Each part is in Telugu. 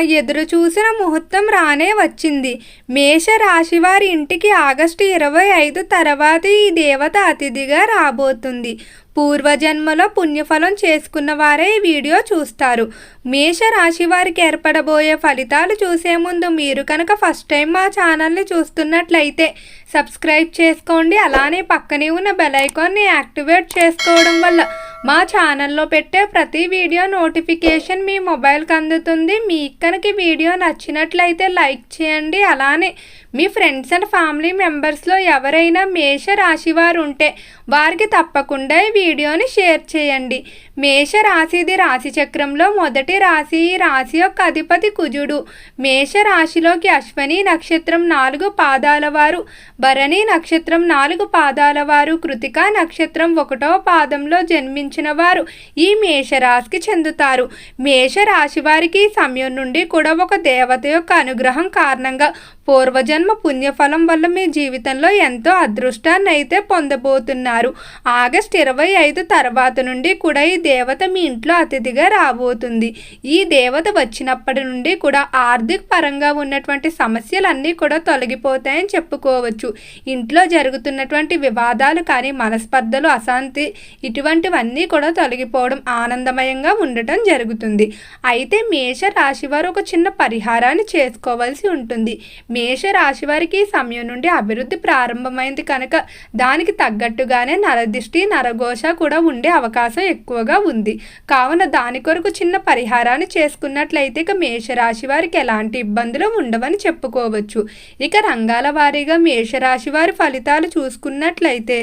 ఎదురు చూసిన ముహూర్తం రానే వచ్చింది. మేష రాశివారి ఇంటికి ఆగస్టు ఇరవై ఐదు తర్వాత ఈ దేవత అతిథిగా రాబోతుంది. పూర్వజన్మలో పుణ్యఫలం చేసుకున్న వారే ఈ వీడియో చూస్తారు. మేష రాశి వారికి ఏర్పడబోయే ఫలితాలు చూసే ముందు మీరు కనుక ఫస్ట్ టైం మా ఛానల్ని చూస్తున్నట్లయితే సబ్స్క్రైబ్ చేసుకోండి. అలానే పక్కనే ఉన్న బెల్ ఐకాన్ని యాక్టివేట్ చేసుకోవడం వల్ల మా ఛానల్లో పెట్టే ప్రతి వీడియో నోటిఫికేషన్ మీ మొబైల్కి అందుతుంది. మీ కనుక వీడియో నచ్చినట్లయితే లైక్ చేయండి. అలానే మీ ఫ్రెండ్స్ అండ్ ఫ్యామిలీ మెంబర్స్లో ఎవరైనా మేష రాశి వారు ఉంటే వారికి తప్పకుండా ఈ వీడియోని షేర్ చేయండి. మేష రాశిది రాశి చక్రంలో మొదటి రాశి. ఈ రాశి యొక్క అధిపతి కుజుడు. మేష రాశిలోకి అశ్వని నక్షత్రం నాలుగు పాదాల వారు. భరణి నక్షత్రం నాలుగు పాదాల వారు. కృతికా నక్షత్రం ఒకటో పాదంలో జన్మించిన వారు ఈ మేషరాశికి చెందుతారు. మేషరాశి వారికి ఈ సమయం నుండి కూడా ఒక దేవత యొక్క అనుగ్రహం కారణంగా పూర్వజన్మ పుణ్యఫలం వల్ల మీ జీవితంలో ఎంతో అదృష్టాన్ని అయితే పొందబోతున్నారు. ఆగస్ట్ ఇరవై ఐదు తర్వాత నుండి కూడా ఈ దేవత మీ ఇంట్లో అతిథిగా రాబోతుంది. ఈ దేవత వచ్చినప్పటి నుండి కూడా ఆర్థిక పరంగా ఉన్నటువంటి సమస్యలన్నీ కూడా తొలగిపోతాయని చెప్పుకోవచ్చు. ఇంట్లో జరుగుతున్నటువంటి వివాదాలు కానీ మనస్పర్ధలు అశాంతి ఇటువంటివన్నీ కూడా తొలగిపోవడం ఆనందమయంగా ఉండటం జరుగుతుంది. అయితే మేష రాశి వారు ఒక చిన్న పరిహారాన్ని చేసుకోవాల్సి ఉంటుంది. మేష రాశి వారికి ఈ సమయం నుండి అభివృద్ధి ప్రారంభమైంది కనుక దానికి తగ్గట్టుగానే నరదిష్టి నరఘోష కూడా ఉండే అవకాశం ఎక్కువగా ఉంది. కావున దాని కొరకు చిన్న పరిహారాన్ని చేసుకున్నట్లయితే ఇక మేషరాశి వారికి ఎలాంటి ఇబ్బందులు ఉండవని చెప్పుకోవచ్చు. ఇక రంగాల వారీగా మేషరాశి వారి ఫలితాలు చూసుకున్నట్లయితే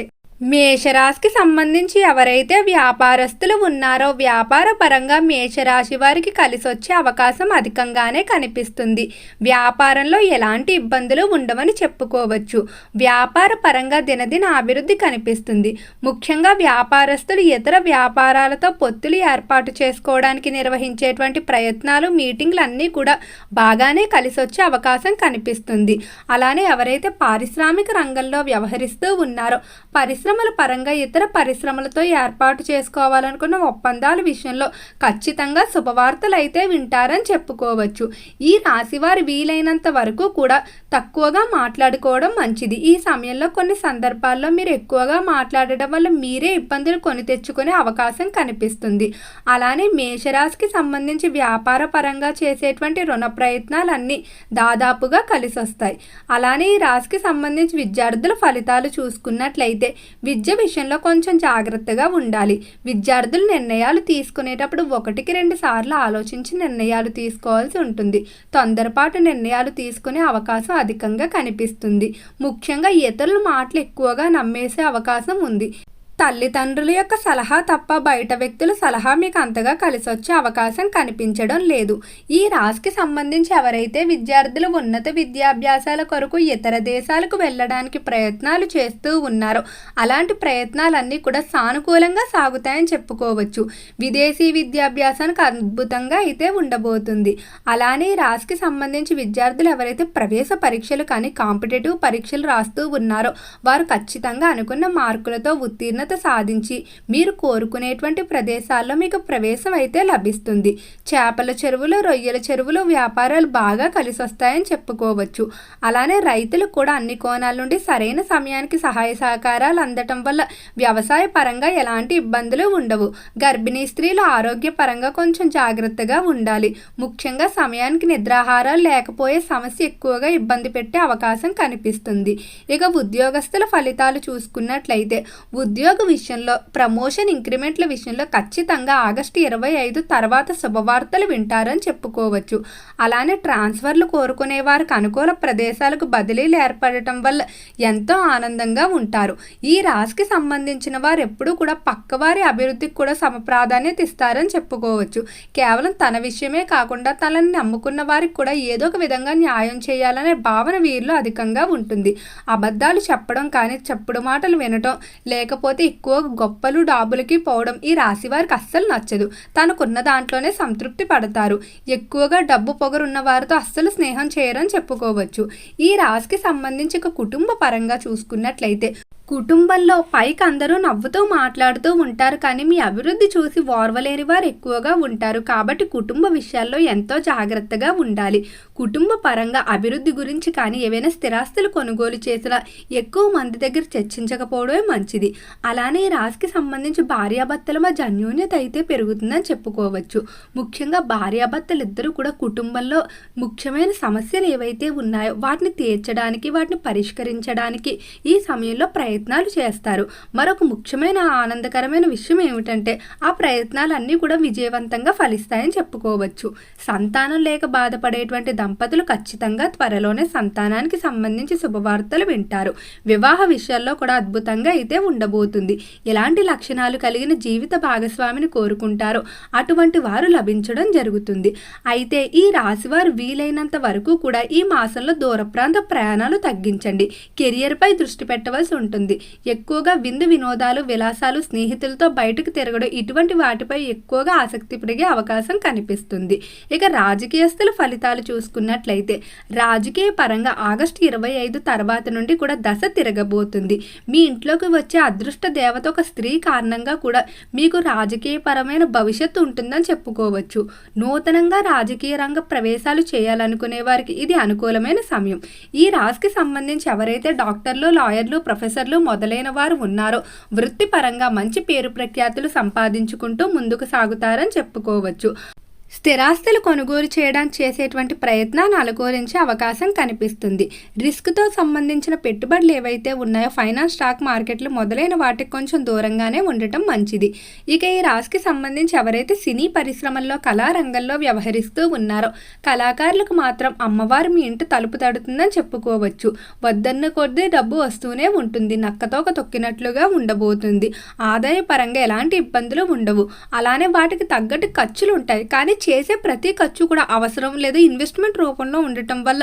మేషరాశికి సంబంధించి ఎవరైతే వ్యాపారస్తులు ఉన్నారో వ్యాపార పరంగా మేషరాశి వారికి కలిసి వచ్చే అవకాశం అధికంగానే కనిపిస్తుంది. వ్యాపారంలో ఎలాంటి ఇబ్బందులు ఉండవని చెప్పుకోవచ్చు. వ్యాపార పరంగా దినదిన అభివృద్ధి కనిపిస్తుంది. ముఖ్యంగా వ్యాపారస్తులు ఇతర వ్యాపారాలతో పొత్తులు ఏర్పాటు చేసుకోవడానికి నిర్వహించేటువంటి ప్రయత్నాలు మీటింగ్లు అన్నీ కూడా బాగానే కలిసి వచ్చే అవకాశం కనిపిస్తుంది. అలానే ఎవరైతే పారిశ్రామిక రంగంలో వ్యవహరిస్తూ ఉన్నారో పరిశ్రమ పరిశ్రమల పరంగా ఇతర పరిశ్రమలతో ఏర్పాటు చేసుకోవాలనుకున్న ఒప్పందాల విషయంలో ఖచ్చితంగా శుభవార్తలు అయితే వింటారని చెప్పుకోవచ్చు. ఈ రాశివారి వీలైనంత వరకు కూడా తక్కువగా మాట్లాడుకోవడం మంచిది. ఈ సమయంలో కొన్ని సందర్భాల్లో మీరు ఎక్కువగా మాట్లాడటం వల్ల మీరే ఇబ్బందులు కొని తెచ్చుకునే అవకాశం కనిపిస్తుంది. అలానే మేషరాశికి సంబంధించి వ్యాపార పరంగా చేసేటువంటి రుణ ప్రయత్నాలన్నీ దాదాపుగా కలిసొస్తాయి. అలానే ఈ రాశికి సంబంధించి విద్యార్థుల ఫలితాలు చూసుకున్నట్లయితే విద్య విషయంలో కొంచెం జాగ్రత్తగా ఉండాలి. విద్యార్థులు నిర్ణయాలు తీసుకునేటప్పుడు ఒకటికి రెండు సార్లు ఆలోచించి నిర్ణయాలు తీసుకోవాల్సి ఉంటుంది. తొందరపాటు నిర్ణయాలు తీసుకునే అవకాశం అధికంగా కనిపిస్తుంది. ముఖ్యంగా ఇతరుల మాటలు ఎక్కువగా నమ్మేసే అవకాశం ఉంది. తల్లిదండ్రుల యొక్క సలహా తప్ప బయట వ్యక్తుల సలహా మీకు అంతగా కలిసి వచ్చే అవకాశం కనిపించడం లేదు. ఈ రాశికి సంబంధించి ఎవరైతే విద్యార్థులు ఉన్నత విద్యాభ్యాసాల కొరకు ఇతర దేశాలకు వెళ్ళడానికి ప్రయత్నాలు చేస్తూ ఉన్నారో అలాంటి ప్రయత్నాలన్నీ కూడా సానుకూలంగా సాగుతాయని చెప్పుకోవచ్చు. విదేశీ విద్యాభ్యాసానికి అద్భుతంగా అయితే ఉండబోతుంది. అలానే ఈ రాశికి సంబంధించి విద్యార్థులు ఎవరైతే ప్రవేశ పరీక్షలు కానీ కాంపిటేటివ్ పరీక్షలు రాస్తూ ఉన్నారో వారు ఖచ్చితంగా అనుకున్న మార్కులతో ఉత్తీర్ణత సాధించి మీరు కోరుకునేటువంటి ప్రదేశాల్లో మీకు ప్రవేశం అయితే లభిస్తుంది. చేపల చెరువులు రొయ్యల చెరువులు వ్యాపారాలు బాగా కలిసి వస్తాయని చెప్పుకోవచ్చు. అలానే రైతులు కూడా అన్ని కోణాల నుండి సరైన సమయానికి సహాయ సహకారాలు అందటం వల్ల వ్యవసాయ పరంగా ఎలాంటి ఇబ్బందులు ఉండవు. గర్భిణీ స్త్రీలు ఆరోగ్య పరంగా కొంచెం జాగ్రత్తగా ఉండాలి. ముఖ్యంగా సమయానికి నిద్రాహారాలు లేకపోయే సమస్య ఎక్కువగా ఇబ్బంది పెట్టే అవకాశం కనిపిస్తుంది. ఇక ఉద్యోగస్తుల ఫలితాలు చూసుకున్నట్లయితే ఉద్యోగ విషయంలో ప్రమోషన్ ఇంక్రిమెంట్ల విషయంలో ఖచ్చితంగా ఆగస్టు ఇరవై ఐదు తర్వాత శుభవార్తలు వింటారని చెప్పుకోవచ్చు. అలానే ట్రాన్స్ఫర్లు కోరుకునే వారికి అనుకూల ప్రదేశాలకు బదిలీలు ఏర్పడటం వల్ల ఎంతో ఆనందంగా ఉంటారు. ఈ రాశికి సంబంధించిన వారు ఎప్పుడూ కూడా పక్కవారి అభివృద్ధికి కూడా సమ ప్రాధాన్యత ఇస్తారని చెప్పుకోవచ్చు. కేవలం తన విషయమే కాకుండా తనని నమ్ముకున్న వారికి కూడా ఏదో ఒక విధంగా న్యాయం చేయాలనే భావన వీరిలో అధికంగా ఉంటుంది. అబద్ధాలు చెప్పడం కానీ చెప్పుడు మాటలు వినటం లేకపోతే ఎక్కువ గొప్పలు డాబులకి పోవడం ఈ రాశి వారికి అస్సలు నచ్చదు. తనకున్న దాంట్లోనే సంతృప్తి పడతారు. ఎక్కువగా డబ్బు పొగరున్న వారితో అస్సలు స్నేహం చేయరని చెప్పుకోవచ్చు. ఈ రాశికి సంబంధించి ఒక కుటుంబ పరంగా చూసుకున్నట్లయితే కుటుంబంలో పైకి అందరూ నవ్వుతూ మాట్లాడుతూ ఉంటారు కానీ మీ అభివృద్ధి చూసి ఓర్వలేని వారు ఎక్కువగా ఉంటారు కాబట్టి కుటుంబ విషయాల్లో ఎంతో జాగ్రత్తగా ఉండాలి. కుటుంబ పరంగా అభివృద్ధి గురించి కానీ ఏవైనా స్థిరాస్తులు కొనుగోలు చేసినా ఎక్కువ మంది దగ్గర చర్చించకపోవడమే మంచిది. అలానే ఈ రాశికి సంబంధించి భార్యాభర్తల మధ్య అన్యోన్యత అయితే పెరుగుతుందని చెప్పుకోవచ్చు. ముఖ్యంగా భార్యాభర్తలు ఇద్దరు కూడా కుటుంబంలో ముఖ్యమైన సమస్యలు ఏవైతే ఉన్నాయో వాటిని తీర్చడానికి వాటిని పరిష్కరించడానికి ఈ సమయంలో ప్రయత్నం ప్రయత్నాలు చేస్తారు. మరొక ముఖ్యమైన ఆనందకరమైన విషయం ఏమిటంటే ఆ ప్రయత్నాలన్నీ కూడా విజయవంతంగా ఫలిస్తాయని చెప్పుకోవచ్చు. సంతానం లేక బాధపడేటువంటి దంపతులు ఖచ్చితంగా త్వరలోనే సంతానానికి సంబంధించి శుభవార్తలు వింటారు. వివాహ విషయాల్లో కూడా అద్భుతంగా అయితే ఉండబోతుంది. ఎలాంటి లక్షణాలు కలిగిన జీవిత భాగస్వామిని కోరుకుంటారో అటువంటి వారు లభించడం జరుగుతుంది. అయితే ఈ రాశివారు వీలైనంత వరకు కూడా ఈ మాసంలో దూర ప్రాంత ప్రయాణాలు తగ్గించండి. కెరియర్పై దృష్టి పెట్టవలసి ఉంటుంది. ఉంటుంది ఎక్కువగా విందు వినోదాలు విలాసాలు స్నేహితులతో బయటకు తిరగడం ఇటువంటి వాటిపై ఎక్కువగా ఆసక్తి పెరిగే అవకాశం కనిపిస్తుంది. ఇక రాజకీయస్తుల ఫలితాలు చూసుకున్నట్లయితే రాజకీయ పరంగా ఆగస్టు ఇరవై ఐదు తర్వాత నుండి కూడా దశ తిరగబోతుంది. మీ ఇంట్లోకి వచ్చే అదృష్ట దేవత ఒక స్త్రీ కారణంగా కూడా మీకు రాజకీయపరమైన భవిష్యత్తు ఉంటుందని చెప్పుకోవచ్చు. నూతనంగా రాజకీయ రంగ ప్రవేశాలు చేయాలనుకునే వారికి ఇది అనుకూలమైన సమయం. ఈ రాశికి సంబంధించి ఎవరైతే డాక్టర్లు లాయర్లు ప్రొఫెసర్లు మొదలైన వారు ఉన్నారు. వృత్తిపరంగా మంచి పేరు ప్రఖ్యాతులు సంపాదించుకుంటూ ముందుకు సాగుతారని చెప్పుకోవచ్చు. స్థిరాస్తులు కొనుగోలు చేయడానికి చేసేటువంటి ప్రయత్నాన్ని అనుకూలించే అవకాశం కనిపిస్తుంది. రిస్క్తో సంబంధించిన పెట్టుబడులు ఏవైతే ఉన్నాయో ఫైనాన్స్ స్టాక్ మార్కెట్లు మొదలైన వాటికి కొంచెం దూరంగానే ఉండటం మంచిది. ఇక ఈ రాశికి సంబంధించి ఎవరైతే సినీ పరిశ్రమల్లో కళారంగంలో వ్యవహరిస్తూ ఉన్నారో కళాకారులకు మాత్రం అమ్మవారు మీ ఇంటి తలుపు తడుతుందని చెప్పుకోవచ్చు. వద్దన్న కొద్దీ డబ్బు వస్తూనే ఉంటుంది. నక్కతోక తొక్కినట్లుగా ఉండబోతుంది. ఆదాయ పరంగా ఎలాంటి ఇబ్బందులు ఉండవు. అలానే వాటికి తగ్గట్టు ఖర్చులు ఉంటాయి కానీ చేసే ప్రతి ఖర్చు కూడా అవసరం లేదా. ఇన్వెస్ట్మెంట్ రూపంలో ఉండటం వల్ల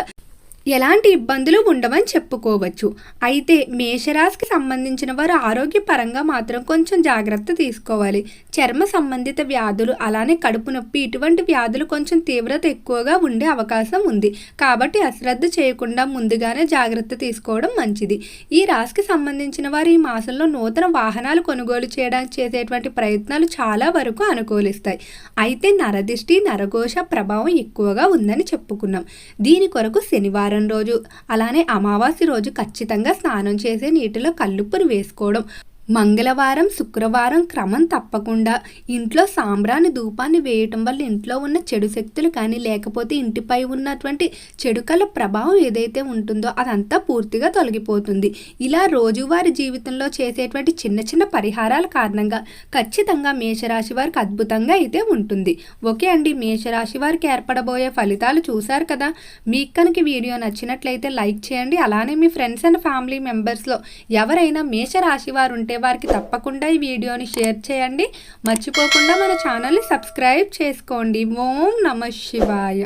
ఎలాంటి ఇబ్బందులు ఉండవని చెప్పుకోవచ్చు. అయితే మేషరాశికి సంబంధించిన వారు ఆరోగ్యపరంగా మాత్రం కొంచెం జాగ్రత్త తీసుకోవాలి. చర్మ సంబంధిత వ్యాధులు అలానే కడుపు నొప్పి ఇటువంటి వ్యాధులు కొంచెం తీవ్రత ఎక్కువగా ఉండే అవకాశం ఉంది. కాబట్టి అశ్రద్ధ చేయకుండా ముందుగానే జాగ్రత్త తీసుకోవడం మంచిది. ఈ రాశికి సంబంధించిన వారు ఈ మాసంలో నూతన వాహనాలు కొనుగోలు చేయడానికి చేసేటువంటి ప్రయత్నాలు చాలా వరకు అనుకూలిస్తాయి. అయితే నరదిష్టి నరఘోష ప్రభావం ఎక్కువగా ఉందని చెప్పుకున్నాం. దీని కొరకు శనివారం శనివారం రోజు. అలానే అమావాస్య రోజు ఖచ్చితంగా స్నానం చేసే నీటిలో కల్లుప్పును వేసుకోవడం. మంగళవారం శుక్రవారం క్రమం తప్పకుండా ఇంట్లో సాంబ్రాన్ని ధూపాన్ని వేయటం వల్ల ఇంట్లో ఉన్న చెడు శక్తులు కానీ లేకపోతే ఇంటిపై ఉన్నటువంటి చెడుకల ప్రభావం ఏదైతే ఉంటుందో అదంతా పూర్తిగా తొలగిపోతుంది. ఇలా రోజువారి జీవితంలో చేసేటువంటి చిన్న చిన్న పరిహారాల కారణంగా ఖచ్చితంగా మేషరాశి వారికి అద్భుతంగా అయితే ఉంటుంది. ఓకే అండి మేషరాశి వారికి ఏర్పడబోయే ఫలితాలు చూశారు కదా? మీకు కనుక వీడియో నచ్చినట్లయితే లైక్ చేయండి. అలానే మీ ఫ్రెండ్స్ అండ్ ఫ్యామిలీ మెంబర్స్లో ఎవరైనా మేషరాశి వారు ఉంటే వారికి తప్పకుండా ఈ వీడియోని షేర్ చేయండి. మర్చిపోకుండా మన ఛానల్ని సబ్స్క్రైబ్ చేసుకోండి. ఓం నమ శివాయ.